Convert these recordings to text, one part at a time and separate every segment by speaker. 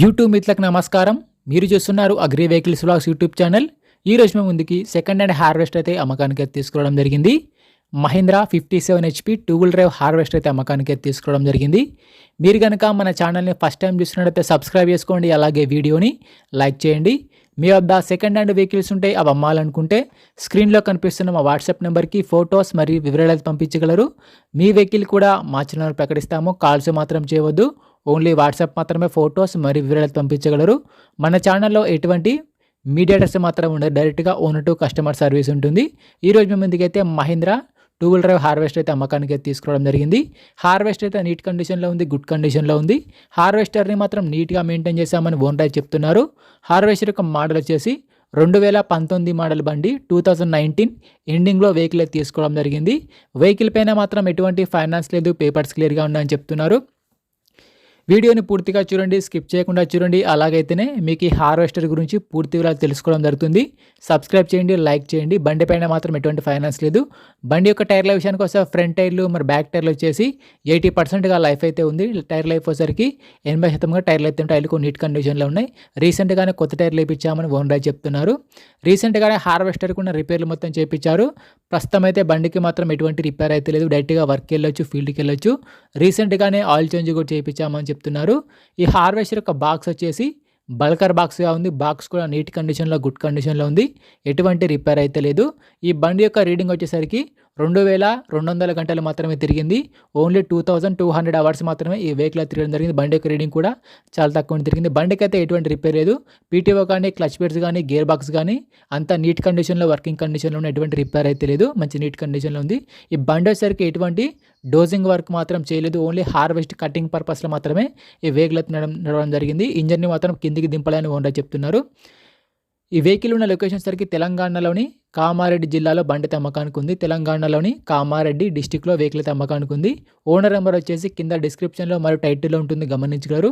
Speaker 1: YouTube మిత్రులకు నమస్కారం. మీరు చూస్తున్నారు agri vehicles blogs YouTube channel. ఈ రోజు మేము ముందుకి సెకండ్ హ్యాండ్ హార్వెస్ట్ అయితే అమ్మకానికి అయితే తీసుకోవడం జరిగింది. Mahindra fifty seven HP two wheel drive harvest అయితే అమ్మకానికి అయితే తీసుకోవడం జరిగింది. మీరు కనుక మన ఛానల్ని ఫస్ట్ టైం చూసినట్టయితే సబ్స్క్రైబ్ చేసుకోండి అలాగే వీడియోని లైక్ చేయండి. మీ వద్ద సెకండ్ హ్యాండ్ వెహికల్స్ ఉంటే అవి అమ్మాలనుకుంటే స్క్రీన్లో కనిపిస్తున్న మా వాట్సాప్ నెంబర్కి ఫొటోస్ మరియు వివరాలు పంపించగలరు. మీ వెహికల్ కూడా మా ఛానల్ ప్రకటిస్తాము. కాల్స్ మాత్రం చేయవద్దు. ఓన్లీ వాట్సాప్ మాత్రమే ఫొటోస్ మరియు వివరాలు పంపించగలరు. మన ఛానల్లో ఎటువంటి మీడియేటర్స్ మాత్రం ఉండదు. డైరెక్ట్గా ఓన్ టు కస్టమర్ సర్వీస్ ఉంటుంది. ఈరోజు మేము ముందుకైతే Mahindra two wheel drive harvest అయితే అమ్మకానికి అయితే తీసుకురావడం జరిగింది. హార్వెస్ట్ అయితే నీట్ కండిషన్లో ఉంది గుడ్ కండిషన్లో ఉంది. హార్వెస్టర్ని మాత్రం నీట్గా మెయింటైన్ చేశామని ఓనర్ అయితే చెప్తున్నారు. హార్వెస్టర్ యొక్క మోడల్ వచ్చేసి రెండు వేల పంతొమ్మిది మోడల్ బండి టూ థౌజండ్ నైన్టీన్ ఎండింగ్లో వెహికల్ అయితే తీసుకోవడం జరిగింది. వెహికల్ పైన మాత్రం ఎటువంటి ఫైనాన్స్ లేదు పేపర్స్ క్లియర్గా ఉన్నాయని చెప్తున్నారు. వీడియోని పూర్తిగా చూడండి స్కిప్ చేయకుండా చూడండి. అలాగైతేనే మీకు ఈ హార్వెస్టర్ గురించి పూర్తి వివరాలు తెలుసుకోవడం జరుగుతుంది. సబ్స్క్రైబ్ చేయండి లైక్ చేయండి. బండి పైన మాత్రం ఎటువంటి ఫైనాన్స్ లేదు. బండి యొక్క టైర్ల విషయానికి వస్తే ఫ్రంట్ టైర్లు మరి బ్యాక్ టైర్లు వచ్చేసి ఎయిటీ పర్సెంట్గా లైఫ్ అయితే ఉంది. టైర్ లైఫ్ వచ్చేసరికి ఎనభై శాతంగా టైర్లు అయితే టైర్లు నీట్ కండిషన్లో ఉన్నాయి. రీసెంట్గానే కొత్త టైర్లు వేయించామని ఓనర్ చెప్తున్నారు. రీసెంట్గానే హార్వెస్టర్కి ఉన్న రిపేర్లు మొత్తం చేయించారు. ప్రస్తుతం అయితే బండికి మాత్రం ఎటువంటి రిపేర్ అయితే లేదు. డైరెక్ట్గా వర్క్ వెళ్ళొచ్చు ఫీల్డ్కి వెళ్ళొచ్చు. రీసెంట్గానే ఆయిల్ చేంజ్ కూడా చేయించామని చెప్తున్నారు. ఈ హార్వెస్టర్ యొక్క బాక్స్ వచ్చేసి బల్కర్ బాక్స్గా ఉంది. బాక్స్ కూడా నీట్ కండిషన్లో గుడ్ కండిషన్లో ఉంది. ఎటువంటి రిపేర్ అయితే లేదు. ఈ బండి యొక్క రీడింగ్ వచ్చేసరికి రెండు వేల రెండు వందల గంటలు మాత్రమే తిరిగింది. Only two thousand two hundred hours మాత్రమే ఈ వెహికల్ తిరగడం జరిగింది. బండి యొక్క రీడింగ్ కూడా చాలా తక్కువ తిరిగింది. బండికి అయితే ఎటువంటి రిపేర్ లేదు. పీటీఓ కానీ క్లచ్ బెడ్స్ కానీ గేర్ బాక్స్ కానీ అంతా నీట్ కండిషన్లో వర్కింగ్ కండిషన్లో ఉన్న ఎటువంటి రిపేర్ అయితే లేదు. మంచి నీట్ కండిషన్లో ఉంది. ఈ బండి వచ్చేసరికి ఎటువంటి డోజింగ్ వర్క్ మాత్రం చేయలేదు. ఓన్లీ హార్వెస్ట్ కటింగ్ పర్పస్లో మాత్రమే ఈ వెహికల్ అయితే నడవడం జరిగింది. ఇంజన్ని మాత్రం కిందికి దింపలేని ఓనర్ చెప్తున్నారు. ఈ వెహికల్ ఉన్న లొకేషన్ సరికి తెలంగాణలోని కామారెడ్డి జిల్లాలో బండి తమ్మకానికి ఉంది. తెలంగాణలోని కామారెడ్డి డిస్టిక్లో వెహికల్ తమ్మకానికి ఉంది. ఓనర్ నెంబర్ వచ్చేసి కింద డిస్క్రిప్షన్లో మరియు టైటిల్లో ఉంటుంది. గమనించగలరు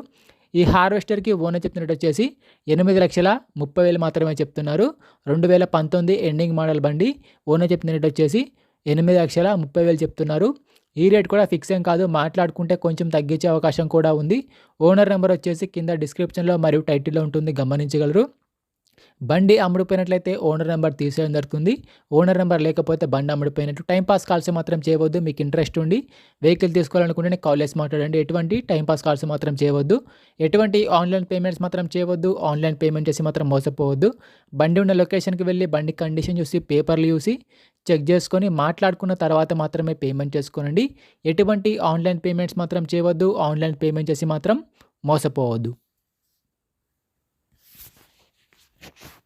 Speaker 1: ఈ హార్వెస్టర్కి ఓనర్ చెప్తున్నట్టు వచ్చేసి ఎనిమిది లక్షల ముప్పై వేలు మాత్రమే చెప్తున్నారు. రెండు వేల పంతొమ్మిది ఎండింగ్ మోడల్ బండి. ఓనర్ చెప్తున్నట్టు వచ్చేసి ఎనిమిది లక్షల ముప్పై వేలు చెప్తున్నారు. ఈ రేట్ కూడా ఫిక్స్ ఏం కాదు. మాట్లాడుకుంటే కొంచెం తగ్గించే అవకాశం కూడా ఉంది. ఓనర్ నెంబర్ వచ్చేసి కింద డిస్క్రిప్షన్లో మరియు టైటిల్లో ఉంటుంది. గమనించగలరు. బండి అమ్ముడుపోయినట్లయితే ఓనర్ నెంబర్ తీసేయడం జరుగుతుంది. ఓనర్ నెంబర్ లేకపోతే బండి అమ్ముడిపోయినట్టు టైంపాస్ కాల్స్ మాత్రం చేయవద్దు మీకు ఇంట్రెస్ట్ ఉండి. వెహికల్ తీసుకోవాలనుకుంటే కాల్ చేసి మాట్లాడండి. ఎటువంటి టైంపాస్ కాల్స్ మాత్రం చేయవద్దు. ఎటువంటి ఆన్లైన్ పేమెంట్స్ మాత్రం చేయవద్దు. ఆన్లైన్ పేమెంట్ చేసి మాత్రం మోసపోవద్దు. బండి ఉన్న లొకేషన్కి వెళ్ళి బండి కండిషన్ చూసి పేపర్లు చూసి చెక్ చేసుకొని మాట్లాడుకున్న తర్వాత మాత్రమే పేమెంట్ చేసుకోనండి. ఎటువంటి ఆన్లైన్ పేమెంట్స్ మాత్రం చేయవద్దు. ఆన్లైన్ పేమెంట్ చేసి మాత్రం మోసపోవద్దు. you